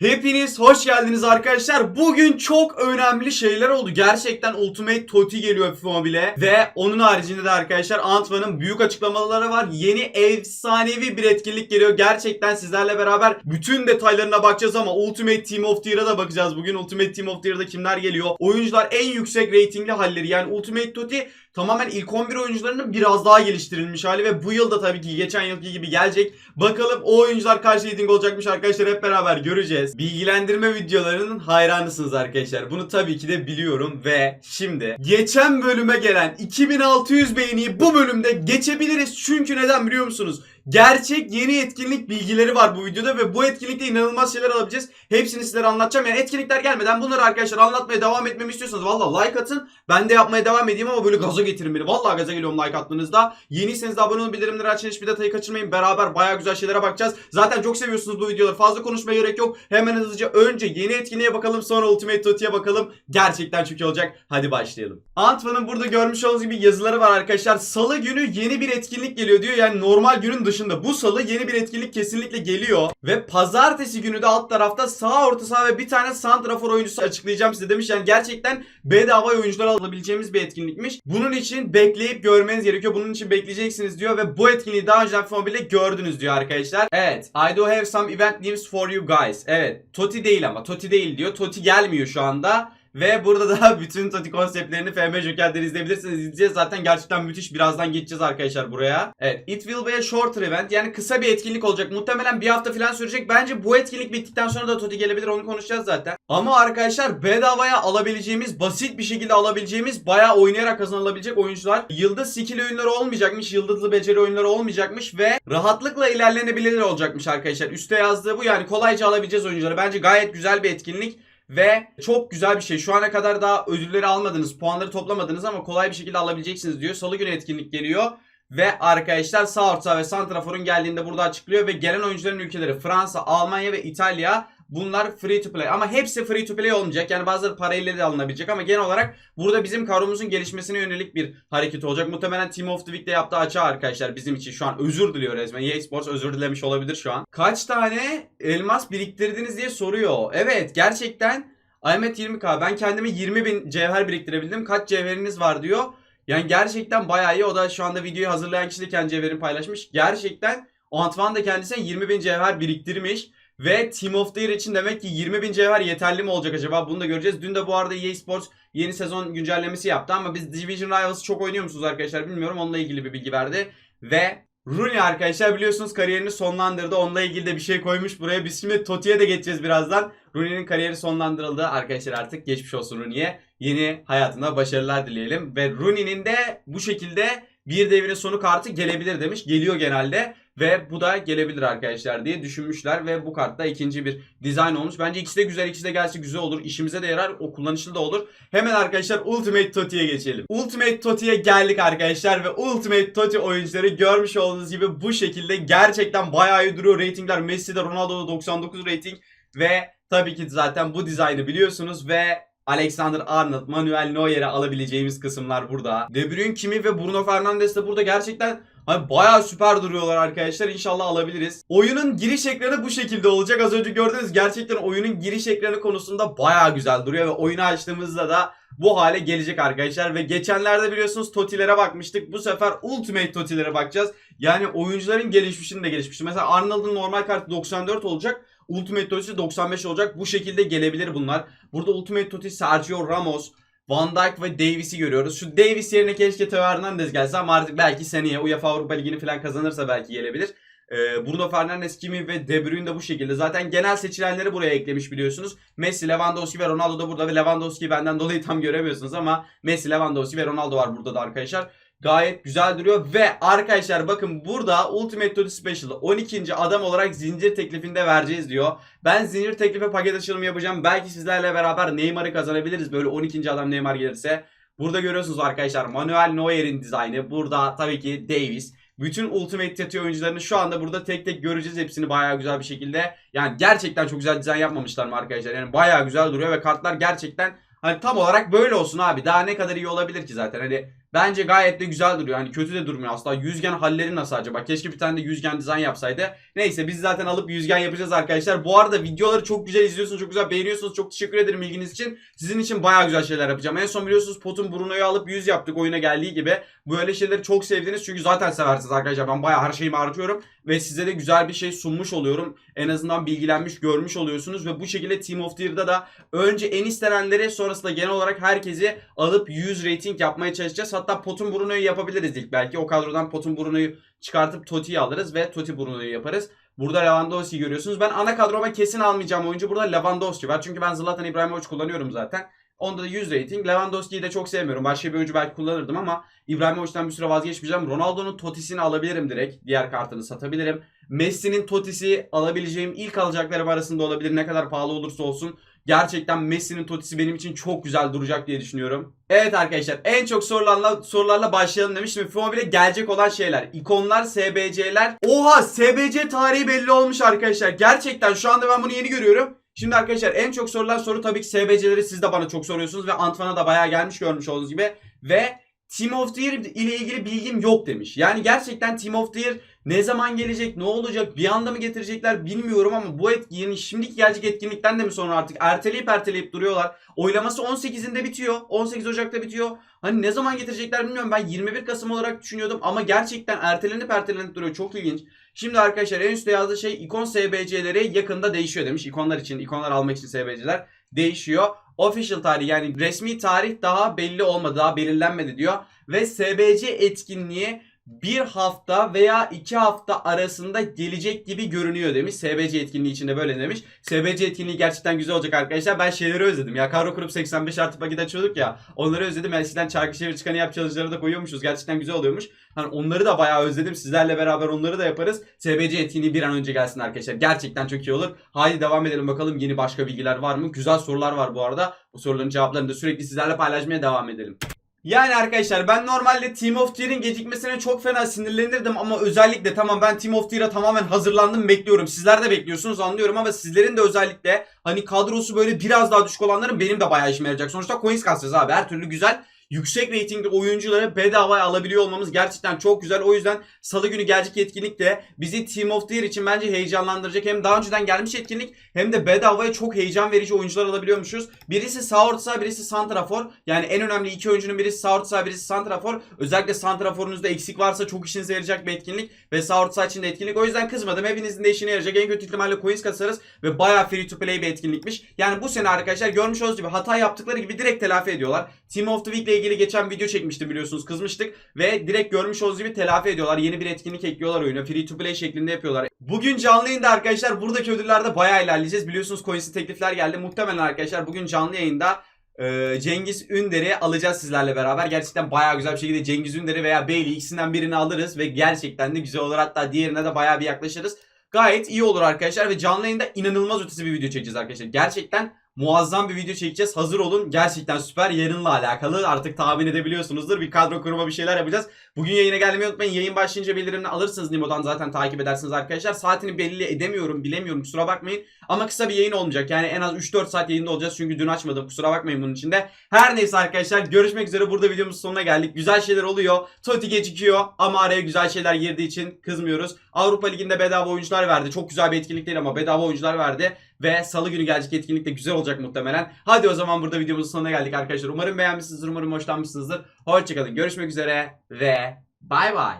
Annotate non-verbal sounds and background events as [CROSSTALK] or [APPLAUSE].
Hepiniz hoş geldiniz arkadaşlar. Bugün çok önemli şeyler oldu. Gerçekten Ultimate Toti geliyor FIFA Mobile'e. Ve onun haricinde de arkadaşlar Antman'ın büyük açıklamaları var. Yeni efsanevi bir etkinlik geliyor. Gerçekten sizlerle beraber bütün detaylarına bakacağız ama Ultimate Team of the Year'a da bakacağız. Bugün Ultimate Team of the Year'da kimler geliyor? Oyuncular en yüksek reytingli halleri. Yani Ultimate Toti tamamen ilk 11 oyuncularının biraz daha geliştirilmiş hali ve bu yılda tabii ki geçen yılki gibi gelecek. Bakalım o oyuncular kaç rating olacakmış arkadaşlar hep beraber göreceğiz. Bilgilendirme videolarının hayranısınız arkadaşlar. Bunu tabii ki de biliyorum ve şimdi geçen bölüme gelen 2600 beğeniyi bu bölümde geçebiliriz. Çünkü neden biliyor musunuz? Gerçek yeni etkinlik bilgileri var bu videoda ve bu etkinlikte inanılmaz şeyler alabileceğiz. Hepsini sizlere anlatacağım. Yani etkinlikler gelmeden bunları arkadaşlar anlatmaya devam etmemi istiyorsanız valla like atın. Ben de yapmaya devam edeyim ama böyle gaza getirin beni. Valla gaza geliyorum like attığınızda. Yeniyseniz de abone olun bildirimleri açın hiçbir detayı kaçırmayın. Beraber baya güzel şeylere bakacağız. Zaten çok seviyorsunuz bu videoları. Fazla konuşmaya gerek yok. Hemen hızlıca önce yeni etkinliğe bakalım sonra Ultimate Toti'ye bakalım. Gerçekten çok iyi olacak. Hadi başlayalım. Antman'ın burada görmüş olduğunuz gibi yazıları var arkadaşlar. Salı günü yeni bir etkinlik geliyor diyor. Yani normal günün dışında. Bu salı yeni bir etkinlik kesinlikle geliyor. Ve pazartesi günü de alt tarafta sağ orta saha ve bir tane santrafor oyuncusu açıklayacağım size demiş. Yani gerçekten bedava oyuncular alabileceğimiz bir etkinlikmiş. Bunun için bekleyip görmeniz gerekiyor. Bunun için bekleyeceksiniz diyor ve bu etkinliği daha önce FIFA Mobile'de gördünüz diyor arkadaşlar. Evet. I do have some event news for you guys. Evet. Toti değil ama. Toti değil diyor. Toti gelmiyor şu anda. Ve burada da [LAUGHS] bütün Toti konseptlerini FM Joker'den izleyebilirsiniz. İzleyeceğiz zaten gerçekten müthiş. Birazdan geçeceğiz arkadaşlar buraya. Evet. It will be a shorter event. Yani kısa bir etkinlik olacak. Muhtemelen bir hafta falan sürecek. Bence bu etkinlik bittikten sonra da Toti gelebilir. Onu konuşacağız zaten. Ama arkadaşlar bedavaya alabileceğimiz, basit bir şekilde alabileceğimiz, bayağı oynayarak kazanılabilecek oyuncular. Yıldız skill oyunları olmayacakmış. Yıldızlı beceri oyunları olmayacakmış. Ve rahatlıkla ilerlenebilir olacakmış arkadaşlar. Üste yazdığı bu. Yani kolayca alabileceğiz oyuncuları. Bence gayet güzel bir etkinlik. Ve çok güzel bir şey. Şu ana kadar daha ödülleri almadınız, puanları toplamadınız ama kolay bir şekilde alabileceksiniz diyor. Salı günü etkinlik geliyor. Ve arkadaşlar sağ orta ve santraforun geldiğinde burada açıklıyor ve gelen oyuncuların ülkeleri Fransa, Almanya ve İtalya bunlar free to play ama hepsi free to play olmayacak. Yani bazıları parayla da alınabilecek ama genel olarak burada bizim kadromuzun gelişmesine yönelik bir hareket olacak. Muhtemelen Team of the Week'te yaptığı açığa arkadaşlar bizim için şu an özür diliyor resmen. EA Sports özür dilemiş olabilir şu an. Kaç tane elmas biriktirdiniz diye soruyor. Evet gerçekten Ahmet 20k ben kendime 20 bin cevher biriktirebildim. Kaç cevheriniz var diyor. Yani gerçekten bayağı iyi. O da şu anda videoyu hazırlayan kişi de kendi cevherini paylaşmış. Gerçekten Antoine da kendisine 20 bin cevher biriktirmiş. Ve Team of the Year için demek ki 20 bin cevher yeterli mi olacak acaba? Bunu da göreceğiz. Dün de bu arada EA Sports yeni sezon güncellemesi yaptı ama biz Division Rivals'ı çok oynuyor musunuz arkadaşlar bilmiyorum. Onunla ilgili bir bilgi verdi. Ve Rooney arkadaşlar biliyorsunuz kariyerini sonlandırdı. Onunla ilgili de bir şey koymuş buraya. Biz şimdi Toti'ye de geçeceğiz birazdan. Rooney'nin kariyeri sonlandırıldı. Arkadaşlar artık geçmiş olsun Rooney'e. Yeni hayatında başarılar dileyelim. Ve Rooney'nin de bu şekilde bir devrin sonu kartı gelebilir demiş. Geliyor genelde. Ve bu da gelebilir arkadaşlar diye düşünmüşler. Ve bu kartta ikinci bir dizayn olmuş. Bence ikisi de güzel. ikisi de gelse güzel olur. İşimize de yarar. O kullanışlı da olur. Hemen arkadaşlar Ultimate Toti'ye geçelim. Ultimate Toti'ye geldik arkadaşlar. Ve Ultimate Toti oyuncuları görmüş olduğunuz gibi bu şekilde gerçekten bayağı iyi duruyor. Ratingler Messi'de Ronaldo'da 99 rating. Ve tabii ki zaten bu dizaynı biliyorsunuz. Ve Alexander Arnold, Manuel Neuer'e alabileceğimiz kısımlar burada. De Bruyne, Kimi ve Bruno Fernandes de burada gerçekten hani bayağı süper duruyorlar arkadaşlar. İnşallah alabiliriz. Oyunun giriş ekranı bu şekilde olacak. Az önce gördünüz gerçekten oyunun giriş ekranı konusunda bayağı güzel duruyor ve oyunu açtığımızda da bu hale gelecek arkadaşlar ve geçenlerde biliyorsunuz Toti'lere bakmıştık. Bu sefer Ultimate Toti'lere bakacağız. Yani oyuncuların gelişmişini de gelişmişti. Mesela Arnold'un normal kartı 94 olacak. Ultimate Toti 95 olacak. Bu şekilde gelebilir bunlar. Burada Ultimate Toti Sergio Ramos, Van Dijk ve Davis'i görüyoruz. Şu Davis yerine keşke Teo Hernandez gelse ama artık belki seneye UEFA Avrupa Ligi'ni falan kazanırsa belki gelebilir. Ee, Bruno Fernandes, Kimi ve De Bruyne de bu şekilde. Zaten genel seçilenleri buraya eklemiş biliyorsunuz. Messi, Lewandowski ve Ronaldo da burada ve Lewandowski'yi benden dolayı tam göremiyorsunuz ama Messi, Lewandowski ve Ronaldo var burada da arkadaşlar. Gayet güzel duruyor ve arkadaşlar bakın burada Ultimate Toti Special'ı 12. adam olarak zincir teklifinde vereceğiz diyor. Ben zincir teklife paket açılımı yapacağım. Belki sizlerle beraber Neymar'ı kazanabiliriz böyle 12. adam Neymar gelirse. Burada görüyorsunuz arkadaşlar Manuel Neuer'in dizaynı. Burada tabii ki Davis. Bütün Ultimate Tattoo oyuncularını şu anda burada tek tek göreceğiz hepsini bayağı güzel bir şekilde. Yani gerçekten çok güzel dizayn yapmamışlar mı arkadaşlar? Yani bayağı güzel duruyor ve kartlar gerçekten hani tam olarak böyle olsun abi. Daha ne kadar iyi olabilir ki zaten? Hani Bence gayet de güzel duruyor. Hani kötü de durmuyor aslında. Yüzgen halleri nasıl acaba? Keşke bir tane de yüzgen dizayn yapsaydı. Neyse biz zaten alıp yüzgen yapacağız arkadaşlar. Bu arada videoları çok güzel izliyorsunuz. Çok güzel beğeniyorsunuz. Çok teşekkür ederim ilginiz için. Sizin için baya güzel şeyler yapacağım. En son biliyorsunuz Pot'un Bruno'yu alıp yüz yaptık oyuna geldiği gibi. Böyle şeyleri çok sevdiniz. Çünkü zaten seversiniz arkadaşlar. Ben baya her şeyimi harcıyorum. Ve size de güzel bir şey sunmuş oluyorum. En azından bilgilenmiş, görmüş oluyorsunuz. Ve bu şekilde Team of the Year'da da önce en istenenleri sonrasında genel olarak herkesi alıp 100 rating yapmaya çalışacağız. Hatta Pot'un Bruno'yu yapabiliriz ilk belki. O kadrodan Pot'un Bruno'yu çıkartıp Toti'yi alırız ve Toti Bruno'yu yaparız. Burada Lewandowski'yi görüyorsunuz. Ben ana kadroma kesin almayacağım oyuncu burada Lewandowski var. Çünkü ben Zlatan İbrahimovic kullanıyorum zaten. Onda da 100 rating. Lewandowski'yi de çok sevmiyorum. Başka bir oyuncu belki kullanırdım ama İbrahimovic'den bir süre vazgeçmeyeceğim. Ronaldo'nun Toti'sini alabilirim direkt. Diğer kartını satabilirim. Messi'nin Toti'si alabileceğim ilk alacaklarım arasında olabilir. Ne kadar pahalı olursa olsun. Gerçekten Messi'nin Toti'si benim için çok güzel duracak diye düşünüyorum. Evet arkadaşlar en çok sorularla sorularla başlayalım demiştim. Fimobile gelecek olan şeyler. ikonlar, SBC'ler. Oha SBC tarihi belli olmuş arkadaşlar. Gerçekten şu anda ben bunu yeni görüyorum. Şimdi arkadaşlar en çok sorulan soru tabii ki SBC'leri siz de bana çok soruyorsunuz ve Antvan'a da bayağı gelmiş görmüş olduğunuz gibi. Ve Team of the Year ile ilgili bilgim yok demiş. Yani gerçekten Team of the Year ne zaman gelecek, ne olacak, bir anda mı getirecekler bilmiyorum ama bu etkinliğin şimdiki gelecek etkinlikten de mi sonra artık erteleyip erteleyip duruyorlar. Oylaması 18'inde bitiyor. 18 Ocak'ta bitiyor. Hani ne zaman getirecekler bilmiyorum. Ben 21 Kasım olarak düşünüyordum ama gerçekten ertelenip ertelenip duruyor. Çok ilginç. Şimdi arkadaşlar en üstte yazdığı şey ikon SBC'leri yakında değişiyor demiş. İkonlar için, ikonlar almak için SBC'ler değişiyor. Official tarih yani resmi tarih daha belli olmadı, daha belirlenmedi diyor. Ve SBC etkinliği bir hafta veya iki hafta arasında gelecek gibi görünüyor demiş. SBC etkinliği içinde böyle demiş. SBC etkinliği gerçekten güzel olacak arkadaşlar. Ben şeyleri özledim ya. Karo kurup 85 artı paket açıyorduk ya. Onları özledim. Eskiden çarkı çevir çıkanı yap challenge'ları da koyuyormuşuz. Gerçekten güzel oluyormuş. Hani onları da bayağı özledim. Sizlerle beraber onları da yaparız. SBC etkinliği bir an önce gelsin arkadaşlar. Gerçekten çok iyi olur. Haydi devam edelim bakalım yeni başka bilgiler var mı? Güzel sorular var bu arada. Bu soruların cevaplarını da sürekli sizlerle paylaşmaya devam edelim. Yani arkadaşlar ben normalde Team of the Year'in gecikmesine çok fena sinirlenirdim ama özellikle tamam ben Team of the Year'a tamamen hazırlandım bekliyorum. Sizler de bekliyorsunuz anlıyorum ama sizlerin de özellikle hani kadrosu böyle biraz daha düşük olanların benim de bayağı işime yarayacak. Sonuçta coins kasacağız abi her türlü güzel yüksek reytingli oyuncuları bedavaya alabiliyor olmamız gerçekten çok güzel. O yüzden salı günü gelecek etkinlik de bizi Team of the Year için bence heyecanlandıracak. Hem daha önceden gelmiş etkinlik hem de bedavaya çok heyecan verici oyuncular alabiliyormuşuz. Birisi sağ orta birisi santrafor. Yani en önemli iki oyuncunun birisi sağ orta birisi santrafor. Özellikle santraforunuzda eksik varsa çok işinize yarayacak bir etkinlik ve sağ orta için de etkinlik. O yüzden kızmadım. Hepinizin de işine yarayacak. En kötü ihtimalle coins kasarız ve bayağı free to play bir etkinlikmiş. Yani bu sene arkadaşlar görmüş olduğunuz gibi hata yaptıkları gibi direkt telafi ediyorlar. Team of the Week ile ilgili geçen video çekmiştim biliyorsunuz kızmıştık ve direkt görmüş olduğunuz gibi telafi ediyorlar. Yeni bir etkinlik ekliyorlar oyuna. Free to play şeklinde yapıyorlar. Bugün canlı yayında arkadaşlar buradaki ödüllerde bayağı ilerleyeceğiz. Biliyorsunuz coins'i teklifler geldi. Muhtemelen arkadaşlar bugün canlı yayında e, Cengiz Ünder'i alacağız sizlerle beraber. Gerçekten bayağı güzel bir şekilde Cengiz Ünder'i veya Bailey ikisinden birini alırız ve gerçekten de güzel olur. Hatta diğerine de bayağı bir yaklaşırız. Gayet iyi olur arkadaşlar ve canlı yayında inanılmaz ötesi bir video çekeceğiz arkadaşlar. Gerçekten muazzam bir video çekeceğiz. Hazır olun. Gerçekten süper. Yarınla alakalı artık tahmin edebiliyorsunuzdur. Bir kadro kurma bir şeyler yapacağız. Bugün yayına gelmeyi unutmayın. Yayın başlayınca bildirimini alırsınız Nimo'dan zaten takip edersiniz arkadaşlar. Saatini belli edemiyorum, bilemiyorum. Kusura bakmayın. Ama kısa bir yayın olmayacak. Yani en az 3-4 saat yayında olacağız. Çünkü dün açmadım. Kusura bakmayın bunun içinde. Her neyse arkadaşlar görüşmek üzere. Burada videomuzun sonuna geldik. Güzel şeyler oluyor. Toti gecikiyor ama araya güzel şeyler girdiği için kızmıyoruz. Avrupa Ligi'nde bedava oyuncular verdi. Çok güzel bir etkinlik değil ama bedava oyuncular verdi. Ve salı günü gelecek etkinlik de güzel olacak muhtemelen. Hadi o zaman burada videomuzun sonuna geldik arkadaşlar. Umarım beğenmişsinizdir. Umarım hoşlanmışsınızdır. Hoşçakalın. Görüşmek üzere ve bay bay.